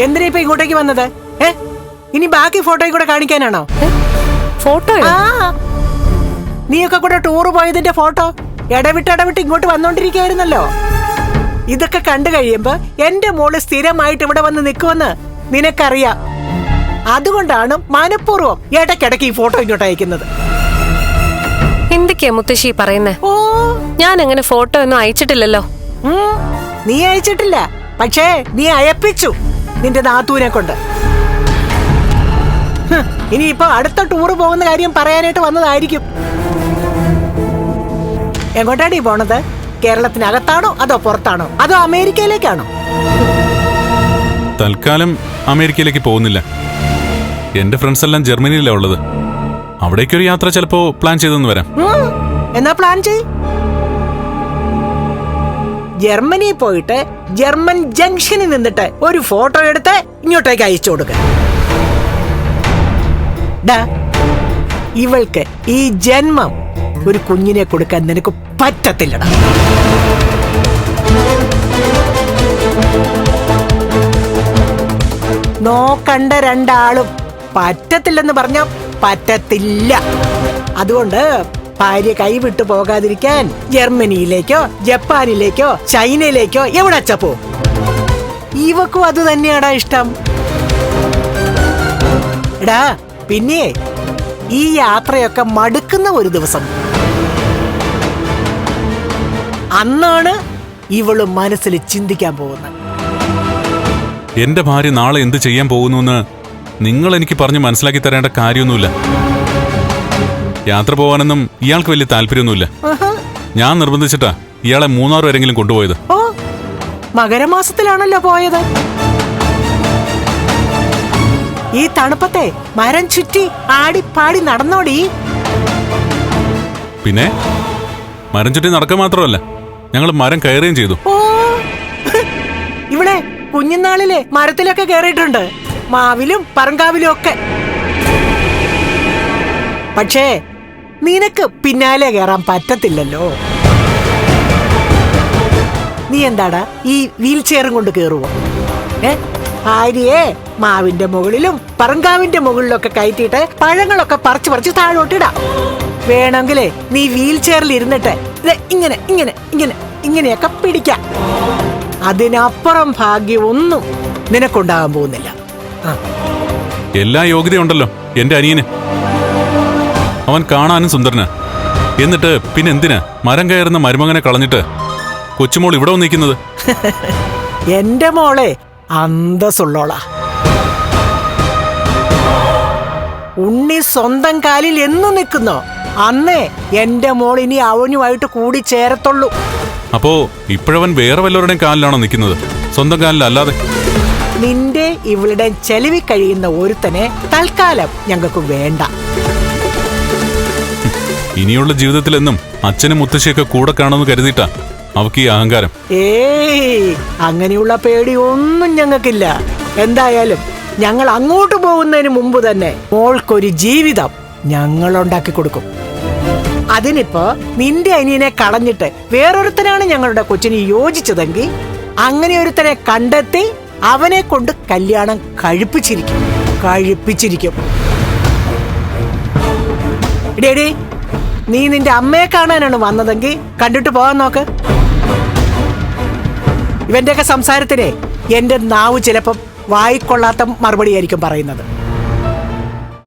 എന്തിനാ ഇപ്പൊ ഇങ്ങോട്ടേക്ക് വന്നത്? ഏ? ഇനി ബാക്കി ഫോട്ടോയും കൂടെ കാണിക്കാനാണോ? ഫോട്ടോ ആ. നീയൊക്കെ കൂടെ ടൂർ പോയതിന്റെ ഫോട്ടോ ഇടവിട്ട് ഇടവിട്ട് ഇങ്ങോട്ട് വന്നോണ്ടിരിക്കായിരുന്നല്ലോ. ഇതൊക്കെ കണ്ടു കഴിയുമ്പോ എന്റെ മോൾ സ്ഥിരമായിട്ട് ഇവിടെ വന്ന് നിൽക്കുമെന്ന് നിനക്കറിയാം. അതുകൊണ്ടാണ് മനഃപൂർവം ഇടയ്ക്കിടയ്ക്ക് ഈ ഫോട്ടോ ഇങ്ങോട്ട് അയക്കുന്നത്. എന്തൊക്കെയാ മുത്തശ്ശി പറയുന്നേ? ഓ. ഞാൻ അങ്ങനെ ഫോട്ടോ ഒന്നും അയച്ചിട്ടില്ലല്ലോ. നീ അയച്ചിട്ടില്ല. പക്ഷേ നീ അയപ്പിച്ചു. നിന്റെ നാത്തൂനെ കൊണ്ട്. ഇനി ഇനിയിപ്പോ അടുത്ത ടൂർ പോകുന്ന കാര്യം പറയാനായിട്ട് വന്നതായിരിക്കും. എങ്ങോട്ടാണ് ഈ പോണത്? കേരളത്തിനകത്താണോ അതോ പുറത്താണോ? അതോ അമേരിക്കയിലേക്കാണോ? തൽക്കാലം അമേരിക്കയിലേക്ക് പോകുന്നില്ല. എന്റെ ഫ്രണ്ട്സ് എല്ലാം ജർമ്മനിയിലാണ് ഉള്ളത്. അവിടേക്കൊരു യാത്ര ചിലപ്പോ പ്ലാൻ ചെയ്തെന്ന് വരാം. എന്നാ പ്ലാൻ ചെയ് ജർമ്മനി പോയിട്ട് ജർമ്മൻ ജംഗ്ഷനിൽ നിന്നിട്ട് ഒരു ഫോട്ടോ എടുത്ത് ഇങ്ങോട്ടേക്ക് അയച്ചു കൊടുക്ക. ഇവൾക്ക് ഈ ജന്മം ഒരു കുഞ്ഞിനെ കൊടുക്കാൻ നിനക്ക് പറ്റത്തില്ലടാ. നോക്കണ്ട രണ്ടാളും പറ്റത്തില്ലെന്ന് പറഞ്ഞ പറ്റത്തില്ല. അതുകൊണ്ട് ഭാര്യ കൈവിട്ടു പോകാതിരിക്കാൻ ജർമ്മനിയിലേക്കോ ജപ്പാനിലേക്കോ ചൈനയിലേക്കോ എവിടെ അച്ചപ്പോ? ഇവക്കും അത് തന്നെയാടാ ഇഷ്ടം. എടാ പിന്നെ ഈ യാത്രയൊക്കെ മടുക്കുന്ന ഒരു ദിവസം. അന്നാണ് ഇവൾ മനസ്സിൽ ചിന്തിക്കാൻ പോകുന്നത്. എന്റെ ഭാര്യ നാളെ എന്ത് ചെയ്യാൻ പോകുന്നു നിങ്ങൾ എനിക്ക് പറഞ്ഞ് മനസ്സിലാക്കി തരേണ്ട കാര്യമൊന്നുമില്ല. യാത്ര പോവാനൊന്നും ഇയാൾക്ക് വലിയ താല്പര്യമൊന്നുമില്ല. ഞാൻ നിർബന്ധിച്ചിട്ടാ ഇയാളെ മൂന്നാർ വരെങ്കിലും കൊണ്ടുപോയത്. ഓ മകരമാസത്തിലാണല്ലോ പോയത്. ഈ തണുപ്പത്തെ മരം ചുറ്റി പാടി നടന്നോടി. പിന്നെ? മരം ചുറ്റി നടക്കുക മാത്രമല്ല ഞങ്ങൾ മരം കയറുകയും ചെയ്തു. ഓ ഇവിടെ കുഞ്ഞുനാളിലെ മരത്തിലൊക്കെ കയറിയിട്ടുണ്ട്. മാവിലും പറങ്കാവിലും ഒക്കെ. പക്ഷേ നിനക്ക് പിന്നാലെ കയറാൻ പറ്റത്തില്ലല്ലോ. നീ എന്താടാ ഈ വീൽ ചെയറും കൊണ്ട് കേറുവോ? ഏ? ഭാര്യയെ മാവിന്റെ മുകളിലും പറങ്കാവിന്റെ മുകളിലൊക്കെ കയറ്റിയിട്ട് പഴങ്ങളൊക്കെ പറിച്ച് പറിച്ച് താഴോട്ടിടാം വേണമെങ്കിലേ നീ വീൽ ചെയറിൽ ഇരുന്നിട്ട് ഇങ്ങനെ ഇങ്ങനെ ഇങ്ങനെ ഇങ്ങനെയൊക്കെ പിടിക്കാം. അതിനപ്പുറം ഭാഗ്യമൊന്നും നിനക്കുണ്ടാകാൻ പോകുന്നില്ല. എല്ലാ യോഗ്യതയുണ്ടല്ലോ എന്റെ അനിയന്. അവൻ കാണാനും സുന്ദരന്. എന്നിട്ട് പിന്നെ എന്തിനാ? മരം കയറുന്ന മരുമകനെ കളഞ്ഞിട്ട് കൊച്ചുമോൾ ഇവിടെ വന്നിരിക്കുന്നത് എന്റെ മോളെ അന്തസ്സുള്ളോളാ. ഉണ്ണി സ്വന്തം കാലിൽ എന്നു നിൽക്കുന്നോ? അന്നേ എന്റെ മോൾ ഇനി അവനുമായിട്ട് കൂടി ചേരത്തുള്ളൂ. അപ്പോ ഇപ്പോഴവൻ വേറെ വല്ലവരുടെയും കാലിലാണോ നിൽക്കുന്നത്? സ്വന്തം കാലിലല്ലാതെ? നിന്റെ ഇവളുടെ ചെലവി കഴിയുന്ന ഒരുത്തനെ തൽക്കാലം ഞങ്ങൾക്ക് വേണ്ട. ഇനിയുള്ള ജീവിതത്തിലെന്നും അച്ഛനും മുത്തശ്ശിയൊക്കെ കൂടെ കാണുമെന്ന് കരുതിയിട്ടാ അവക്ക് ഈ അഹങ്കാരം. ഏയ് അങ്ങനെയുള്ള പേടി ഒന്നും ഞങ്ങൾക്കില്ല. എന്തായാലും ഞങ്ങൾ അങ്ങോട്ട് പോകുന്നതിന് മുമ്പ് തന്നെ മോൾക്കൊരു ജീവിതം ഞങ്ങൾ ഉണ്ടാക്കി കൊടുക്കും. അതിനിപ്പോ നിന്റെ അനിയനെ കളഞ്ഞിട്ട് വേറൊരുത്തനാണ് ഞങ്ങളുടെ കൊച്ചിന് യോജിച്ചതെങ്കിൽ അങ്ങനെ ഒരുത്തനെ കണ്ടെത്തി അവനെ കൊണ്ട് കല്യാണം കഴിപ്പിച്ചിരിക്കും. കഴിപ്പിച്ചിരിക്കും. ഡേഡി നീ നിന്റെ അമ്മയെ കാണാനാണ് വന്നതെങ്കിൽ കണ്ടിട്ട് പോകാൻ നോക്ക്. ഇവന്റെയൊക്കെ സംസാരത്തിനെ എന്റെ നാവ് ചിലപ്പം വായിക്കൊള്ളാത്ത മറുപടിയായിരിക്കും പറയുന്നത്.